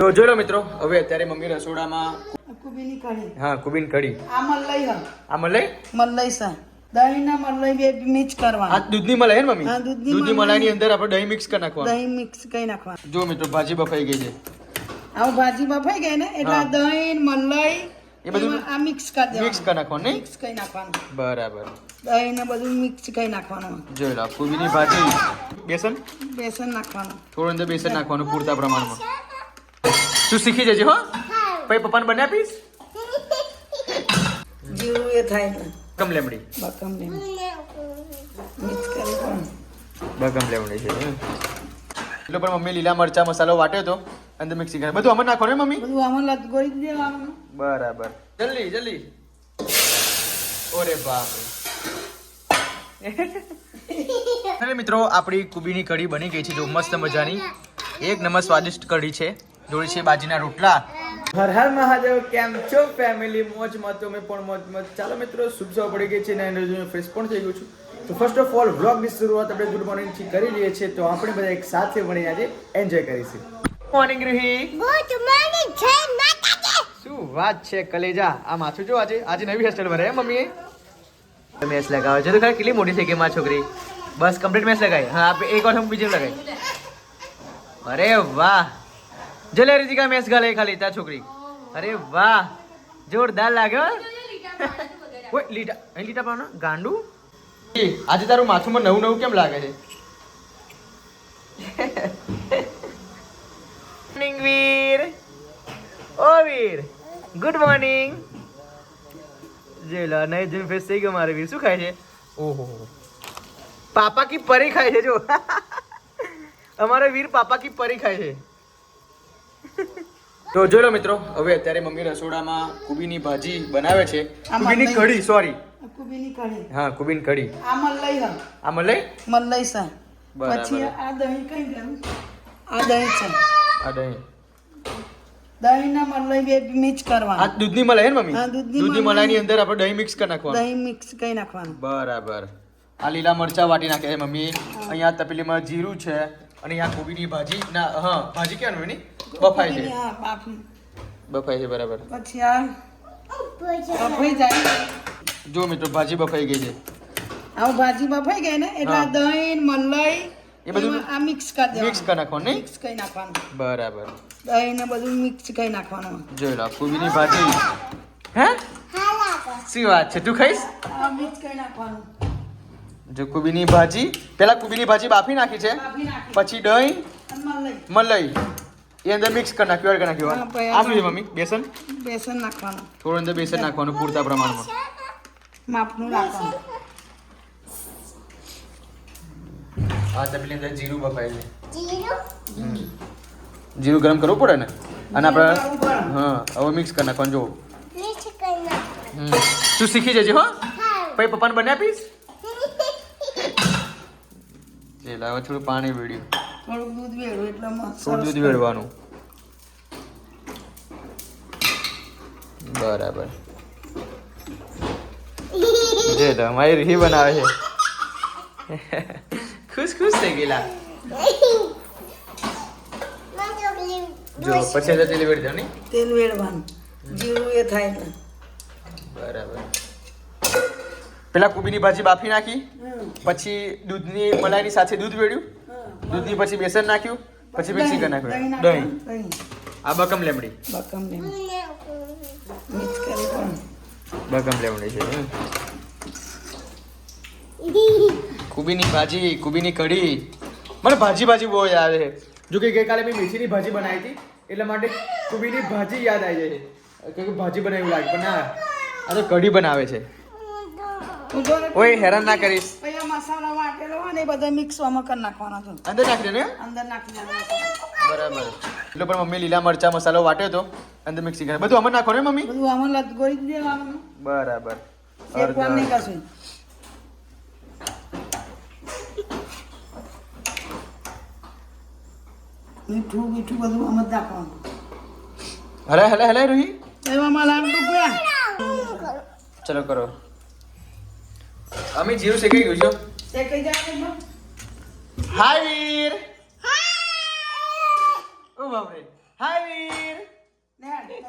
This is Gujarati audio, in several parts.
તો જોઈ લો મિત્રો હવે અત્યારે મમ્મી રસોડામાં કુબીની કઢી. હા કુબીન કઢી. આ મલાઈ હા. આ મલાઈ? મલાઈ સા દહીં ના મલાઈ બે મિક્સ આ કરવા દૂધની મલાઈ હે ને મમ્મી? હા, દૂધની દૂધની મલાઈ. ની અંદર આપણે દહીં મિક્સ કરી નાખવાનું. દહીં મિક્સ કરી નાખવાનું. જો મિત્રો ભાજી બફાઈ ગઈ છે. આવું ભાજી બફાઈ ગઈ ને એટલે દહીં મલાઈ એ બધું આ મિક્સ કરી મિક્સ દેવાનું કરી નાખવાનું મિક્સ કરી નાખવાનું. બરાબર. દહીં ને બધું મિક્સ કરી નાખવાનું. જોઈ લો કુબીની ભાજી. બેસન? બેસન નાખવાનું. થોડું અંદર બેસન નાખવાનું પૂરતા પ્રમાણમાં. તું શીખી જજે હો. પછી પપ્પાને બને આપીશ? જીરું એ થાય ને. કમ લેમડી. બકમ બગમ લેમડી છે એટલે પણ મમ્મી લીલા મરચા મસાલો વાટ્યો તો અંદર મિક્સી કરે. બધું અમર નાખો ને મમ્મી? બધું અમર જ દેવાનું. બરાબર. જલ્દી જલ્દી. ઓરે બાપ. મિત્રો આપણી કુબીની કઢી બની ગઈ છે જો મસ્ત મજાની. એક નંબર સ્વાદિષ્ટ કઢી છે. જોડી છે બાજીના રોટલા. હર હર મહાદેવ કેમ છો ફેમિલી મોજમાં તો મેં પણ મોજમાં ચાલો મિત્રો શુભ સવાર પડી ગઈ છે ને એનર્જી ફ્રેશ પણ થઈ ગયું છું. તો ફર્સ્ટ ઓફ ઓલ વ્લોગની શરૂઆત આપણે ગુડ મોર્નિંગથી કરી લઈએ છીએ. તો આપણે બધા એક સાથે મળી આજે એન્જોય કરીશું. મોર્નિંગ રૂહી ગુડ મોર્નિંગ જય માતાજી. શું વાત છે કલેજા? આ માથું જો આજે આજે નવી હેરસ્ટાઈલ ભરે મમ્મી? તમે મેસ લગાવે છે. તો ખરી કેટલી મોટી થઈ ગઈ માં છોકરી? બસ કમ્પ્લીટ મેસ લગાવી. હા એક વાર હું બીજી લગાવી. અરે વાહ! જો લે રીતિકા મેસ ગાલે ખાલી તા છોકરી? અરે વાહ જોરદાર લાગ્યો ઓય લીટા અહીં લીટા પાવાનો ગાંડુ? આજે તારું માથુંમાં નવું નવું કેમ લાગે છે? મોર્નિંગ વીર. ઓ વીર. ગુડ મોર્નિંગ જેલા નહીં જેમ ફેસ થઈ ગયો મારે વીર. શું ખાય છે? ઓહો. પાપા કી પરી ખાય છે જો. અમારે વીર પાપા કી પરી ખાય છે. તો જોઈ લો મિત્રો હવે અત્યારે મમ્મી રસોડામાં કુબીની ભાજી બનાવે છે. કુબીની કઢી સોરી કુબીની કઢી. હા કુબીની કઢી. આ મલઈ હ આ મલઈ મલઈ સા બરાબર. પછી આ દહીં કઈ ગયું? આ દહીં છે. આ દહીં. દહીં ના મલાઈ બે મિક્સ આ દૂધની મલાઈ હે મમ્મી? હા, દૂધની દૂધની મલાઈ. મલાઈની અંદર આપણે દહીં મિક્સ કરી નાખવાનું. દહીં મિક્સ કરી નાખવાનું. બરાબર. આ લીલા મરચા વાટી નાખ્યા છે મમ્મી. અહીંયા તપેલીમાં જીરું છે. અને આ કોબીની ભાજી ના હા ભાજી કેવાનું એની? બફાઈ છે. બફાઈ છે બરાબર. પછી આ બફાઈ જાય. જો મિત્રો ભાજી બફાઈ ગઈ છે. આવું ભાજી બફાઈ ગઈ ને એટલે દહીં મલાઈ એ બધું આ મિક્સ કરી મિક્સ કરી નાખવાનું મિક્સ કરી નાખવાનું. બરાબર. દહીં ને બધું મિક્સ કરી નાખવાનું. જોઈ લો કોબીની ભાજી. હે? શી વાત છે? તું ખાઈશ? મિક્સ કરી નાખવાનું. જો કોબીની ભાજી પેલા કોબીની ભાજી બાફી નાખી છે. પછી દહીં અને મલાઈ. મલાઈ. એ અંદર મિક્સ કરી નાખ્યું એડ કરી નાખ્યું. આ શું છે મમ્મી? બેસન? બેસન નાખવાનું. થોડું અંદર બેસન નાખવાનું પૂરતા પ્રમાણમાં. માપનું નાખવાનું. આ તપેલી અંદર જીરું બફાય છે જીરું, જીરું ગરમ કરવું પડે ને? અને આપણે હા હવે મિક્સ કરી નાખવાનું જો મિક્સ કરી તું શીખી જજે હો. હા. પછી પપ્પાને બને આપીશ? એટલે હવે થોડું પાણી વેડ્યું. થોડું દૂધ વેડું એટલે થોડું દૂધ વેડવાનું. બરાબર. જે તો મારી રીહી બનાવે છે. ખુશ ખુશ થઈ ગયેલા. જો પછી તો તેલ વેડી દો તેલ વેડવાનું. જીરું એ થાય બરાબર. પેલા કોબીની ભાજી બાફી નાખી. પછી દૂધની મલાઈની સાથે દૂધ વેડ્યું? દૂધની પછી બેસન નાખ્યું? પછી મિક્સી કરી દહીં નાખ્યું. દહીં. આ બકમ લેમડી. બકમ લેમડી. મિક્સ કરી બકમ લેમડી છે કુબીની ભાજી કુબીની કઢી. મને ભાજી ભાજી બહુ યાદ છે. જો કે ગઈકાલે મેં મેથીની ભાજી બનાવી હતી એટલા માટે કુબીની ભાજી યાદ આવી જાય છે. કે ભાજી બનાવી લાગે પણ ના. આ તો કઢી બનાવે છે. ઓય હેરાન ના કરીશ. પહેલા મસાલા વાટેલો હોય ને બધા મિક્સ આમાં કરી નાખવાના છે. અંદર નાખી ને? અંદર નાખી બરાબર. એટલે પણ મમ્મી લીલા મરચા મસાલો વાટ્યો તો. અંદર મિક્સી કરી. બધું આમાં નાખો ને મમ્મી? બધું આમાં લટકોઈ જ દેવાનું. બરાબર. શેકવાનું નહીં કશું મીઠું મીઠું બધું આમાં નાખવાનું. હલે હલે હલે રૂહી. એમાં ટૂંકવા ચલો કરો. અમે જીરું શેકાઈ ગયું છો શેકાઈ જાય ને હાય વીર ઓ બાપરે હાય વીર ને હેડ, હેડ.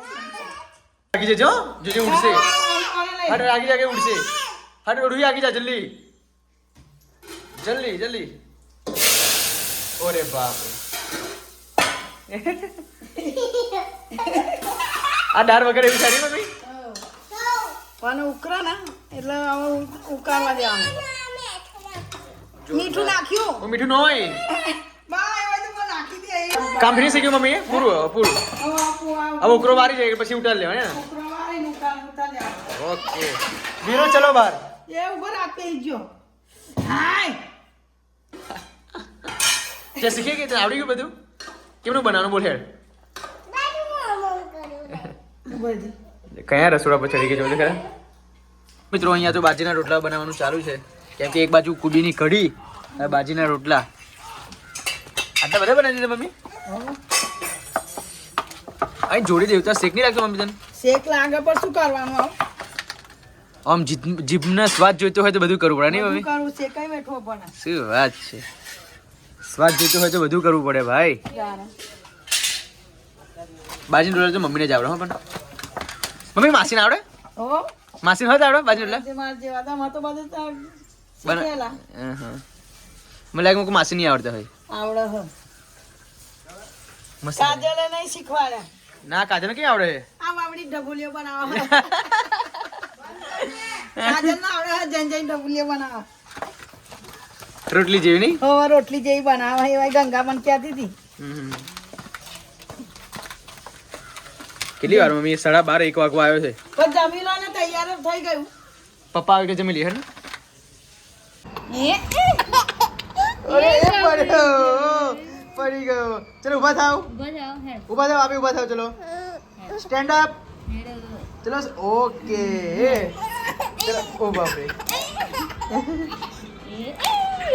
આગી જજો જોજે ઉડશે આને લઈ. હટ આગી જાકે ઉડશે હટ રૂહી આગી જા જલ્દી જલ્દી જલ્દી ઓરે બાપ રે. આ દાળ વગર એવી સારી મમ્મી પણ ઉકરા ના એટલે ઉકાળવા દેવાનું. મીઠું નાખ્યું? મીઠું ન હોય. કામ ફિનિશ થઈ ગયું મમ્મી પૂરું પૂરું. હવે ઉકરો વારી જાય પછી ઉતારી લેવા ને. ઓકે. વીરો ચલો બહાર. એ ઊભો રાખે જો. હાય. તે શીખી ગઈ તને આવડી ગયું બધું? કેમનું બનાવવાનું બોલ હેડ. કયા રસોડા પર ચડી ગઈ જો ખરા? મિત્રો અહીંયા તો બાજીના રોટલા બનાવવાનું ચાલુ છે. કેમ કે એક બાજુ કુબીની કઢી અને બાજીના રોટલા. આટલા બધા બનાવી દીધા મમ્મી? અહીં જોડી દેવતા શેક નહીં રાખ્યો મમ્મી તને? શેક લાગે પર શું કરવાનું આમ? જીભ- જીભનો સ્વાદ જોઈતો હોય તો બધું કરવું પડે નહીં મમ્મી? કરવું શેકાઈ બેઠવો પડે શું વાત છે? સ્વાદ જોઈતો હોય તો બધું કરવું પડે ભાઈ. બાજીના રોટલા તો મમ્મીને જ આવડે હો પણ. મમ્મી માસીને આવડે? હો? માસીને હોય આવડે બાજુ એટલે મારા જેવા હતા, તો બધું શીખેલા. મને લાગે મને માસી નહીં આવડતા હોય. આવડે હો. કાજલે નહીં શીખવાડ્યા ના કાજલ કે આવડે? આમ આવડી ઢબુલીઓ બનાવવા કાજલ ના આવડે હ જૈન જૈન ઢબુલીઓ બનાવવા રોટલી જેવી નહીં? રોટલી જેવી બનાવવા એવા ગંગા પણ કહેતી હતી? કેટલી વાર મમ્મી સાડા બાર એક વાગવા આવ્યો છે પણ જમી લો ને તૈયાર જ થઈ ગયું પપ્પા આવી જમી લે હે ને અરે એ પડ્યો પડી ગયો ચલો ઊભા ઊભા થાવ આપી ઊભા ચલો સ્ટેન્ડ અપ ચલો ઓકે ચલો ઓ બાપ રે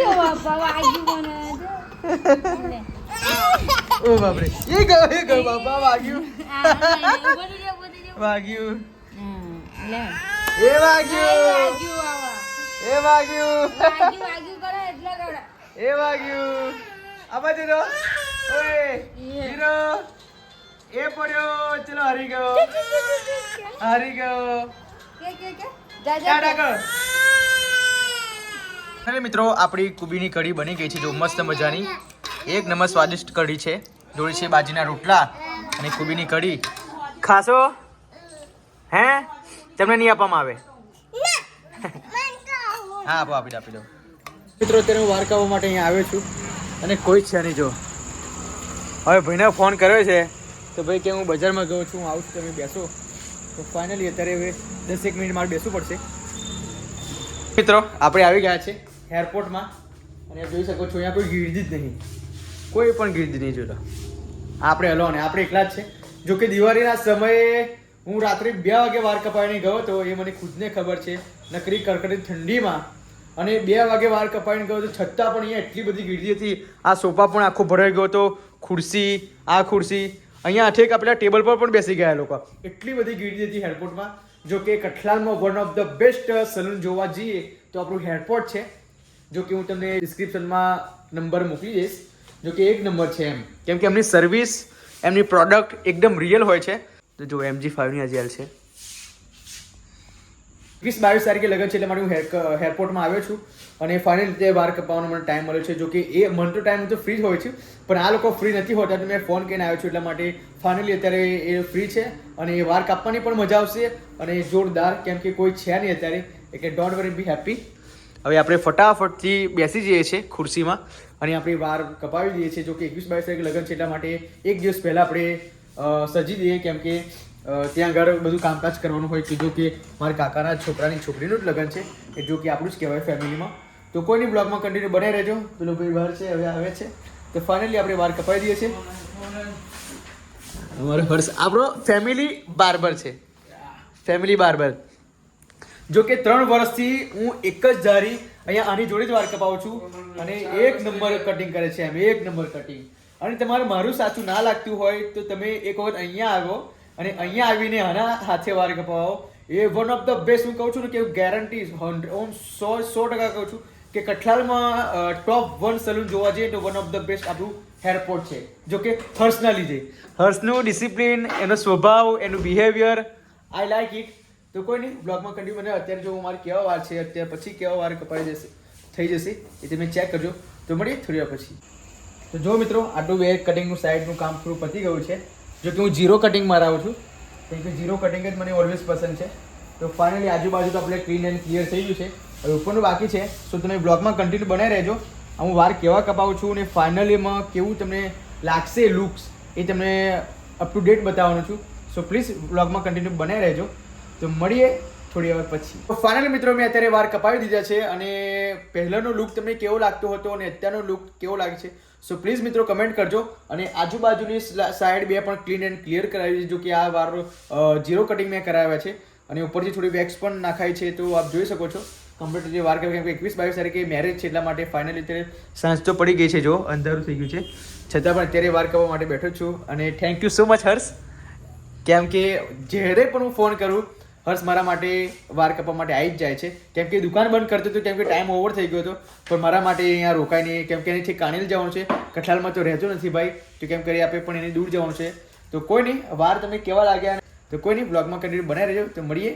ઓ બાપ રે એ ગયો એ ગયો બાપા વાગ્યું. વાગ્યું. એ વાગ્યું. એ વાગ્યું. એ વાગ્યું. આ બાજુ રો ઓય, હીરો. એ પડ્યો. ચલો, હારી ગયો. હારી ગયો. અરે મિત્રો, આપણી કુબીની કઢી બની ગઈ છે. જો મસ્ત મજાની. એક નંબર સ્વાદિષ્ટ કઢી છે. જોડી છે બાજીના રોટલા અને કુબીની કઢી. ખાશો? હે? તમને નહીં આપવામાં આવે. હા આપો આપી દો આપી દો. મિત્રો અત્યારે હું વારકાઓ માટે અહીંયા આવ્યો છું અને કોઈ જ છે નહીં જો. હવે ભાઈને ફોન કર્યો છે તો ભાઈ કે હું બજારમાં ગયો છું હું આવું છું તમે બેસો. તો ફાઇનલી અત્યારે હવે દસ એક મિનિટ મારે બેસવું પડશે. મિત્રો આપણે આવી ગયા છે એરપોર્ટમાં અને જોઈ શકો છો અહીંયા કોઈ ગીર્દી જ નહીં. કોઈ પણ ગીત નહીં જોતા. આપણે હલો અને આપણે એકલા જ છે. જો કે દિવાળીના સમયે હું રાત્રે બે વાગે વાર કપાઈને ગયો હતો એ મને ખુદને ખબર છે, નકરી કડકડી ઠંડીમાં. અને બે વાગે વાર કપાઈને ગયો તો છતાં પણ અહીંયા એટલી બધી ગીર્દી હતી. આ સોફા પણ આખો ભરાઈ ગયો હતો. ખુરશી, આ ખુરશી. અહીંયા ઠેક આપેલા ટેબલ પર પણ બેસી ગયા લોકો. એટલી બધી ગીર્દી હતી એરપોર્ટમાં જો કે કઠલાલમાં one of the best salon જોવા જઈએ તો આપણું એરપોર્ટ છે. જો કે હું તમને ડિસ્ક્રિપ્શનમાં નંબર મોકલી દઈશ. જો કે એક નંબર છે એમ. કેમ કે એમની સર્વિસ એમની પ્રોડક્ટ એકદમ રિયલ હોય છે. તો જો એમજી ફાઇવની જેલ છે. વીસ બાવીસ તારીખે લગન છે એટલે માટે હું એરપોર્ટમાં આવ્યો છું. અને ફાઇનલ રીતે વાર કપાવવાનો મને ટાઈમ મળ્યો છે. જો કે એ મન તો ટાઈમ તો ફ્રી જ હોય છે. પણ આ લોકો ફ્રી નથી હોતા તો મેં ફોન કરીને આવ્યો છું એટલા માટે ફાઇનલી અત્યારે એ ફ્રી છે. અને એ વાર કાપવાની પણ મજા આવશે. અને જોરદાર કેમ કે કોઈ છે નહીં અત્યારે. એટલે ડોન્ટ વરી બી હેપી હવે આપણે ફટાફટથી બેસી જઈએ છીએ ખુરશીમાં. અને આપણે વાર કપાવી દઈએ છીએ, જો કે એકવીસ બાવીસ તારીખ લગન છે એટલા માટે એક દિવસ પહેલાં આપણે સજી દઈએ, કેમ કે ત્યાં આગળ બધું કામકાજ કરવાનું હોય કે જો કે મારા કાકાના છોકરાની છોકરીનું જ લગ્ન છે, એ જો કે આપણું જ કહેવાય ફેમિલીમાં. તો કોઈની બ્લોગમાં કન્ટિન્યુ બને રહેજો. પેલો ભાઈ બહાર છે, હવે આવે છે. તો ફાઇનલી આપણે વાર કપાવી દઈએ છીએ. અમારો હર્ષ આપણો ફેમિલી બાર્બર છે. ફેમિલી બાર્બર જો કે ત્રણ વર્ષથી હું એક જ ધારી અહીંયા આની જોડે જ વાળ કપાવું છું. અને એક નંબર કટિંગ કરે છે એમ એક નંબર કટિંગ અને તમારે મારું સાચું ના લાગતું હોય તો તમે એક વખત અહીંયા આવો અને અહીંયા આવીને આના હાથે વાળ કપાવો. એ વન ઓફ ધ બેસ્ટ હું કહું છું ને કે ગેરંટી ઓમ સો સો ટકા કહું છું કે કઠલાલમાં ટોપ વન સલૂન જોવા જઈએ તો વન ઓફ ધ બેસ્ટ આપણું એરપોર્ટ છે. જો કે હર્ષના લીધે હર્ષનું ડિસિપ્લિન એનો સ્વભાવ એનું બિહેવિયર આઈ લાઈક ઇટ તો કોઈ નહીં બ્લોગમાં કન્ટિન્યુ મને અત્યારે જો મારે કેવા વાર છે, અત્યારે પછી કેવા વાર કપાઈ જશે, થઈ જશે, એ તમે ચેક કરજો. તો મળીએ થોડી વાર પછી. તો જો મિત્રો, આટલું વેર કટિંગનું સાઈડનું કામ થોડું પતી ગયું છે. જો કે હું ઝીરો કટિંગ મારાવું છું, કેમ કે ઝીરો કટિંગ જ મને ઓલવેઝ પસંદ છે. તો ફાઇનલી આજુબાજુ તો આપણે ક્લીન એન્ડ ક્લિયર થઈ ગયું છે. હવે ઉપરનું બાકી છે સો તમે બ્લોગમાં કન્ટિન્યુ બનાવી રહેજો. હું વાર કેવા કપાવું છું અને ફાઇનલીમાં કેવું તમને લાગશે લુક્સ એ તમને અપ ટુ ડેટ બતાવવાનું છું. સો પ્લીઝ બ્લોગમાં કન્ટિન્યુ બનાવી રહેજો. તો મળીએ થોડી વાર પછી. ફાઇનલ મિત્રો, મેં અત્યારે વાર કપાવી દીધા છે અને પહેલાંનો લુક તમને કેવો લાગતો હતો અને અત્યારનો લુક કેવો લાગે છે? સો પ્લીઝ મિત્રો કમેન્ટ કરજો અને આજુબાજુની સાઈડ બે પણ ક્લીન એન્ડ ક્લિયર કરાવી દીધું કે આ વાર ઝીરો કટિંગ મેં કરાવ્યા છે અને ઉપરથી થોડી વેક્સ પણ નાખાય છે, તો આપ જોઈ શકો છો. કમ્પ્લીટ જે વાર કેમ એકવીસ બાવીસ તારીખે મેરેજ છે, એટલા માટે ફાઇનલી અત્યારે સાંજ તો પડી ગઈ છે, જો, અંધારું થઈ ગયું છે. છતાં પણ અત્યારે વાર કરવા માટે બેઠો છું અને thank you so much Harsh. કેમ કે જ્યારે પણ હું ફોન કરું હર્ષ મારા માટે વાર કપવા માટે આવી જ જાય છે. કેમ કે દુકાન બંધ કરતો હતો કેમ કે ટાઈમ ઓવર થઈ ગયો હતો. પણ મારા માટે અહીંયા રોકાય નહીં. કેમ કે એની કાણીલ જવાનું છે. કઠાલમાં તો રહેતો નથી ભાઈ. તો કેમ કરી આપણે પણ એને દૂર જવાનું છે. તો કોઈ નહીં, વાર તમે કેવા લાગ્યા તો કોઈ નહીં બ્લોગમાં કન્ટિન્યુ બનાવી રહેજો. તો મળીએ.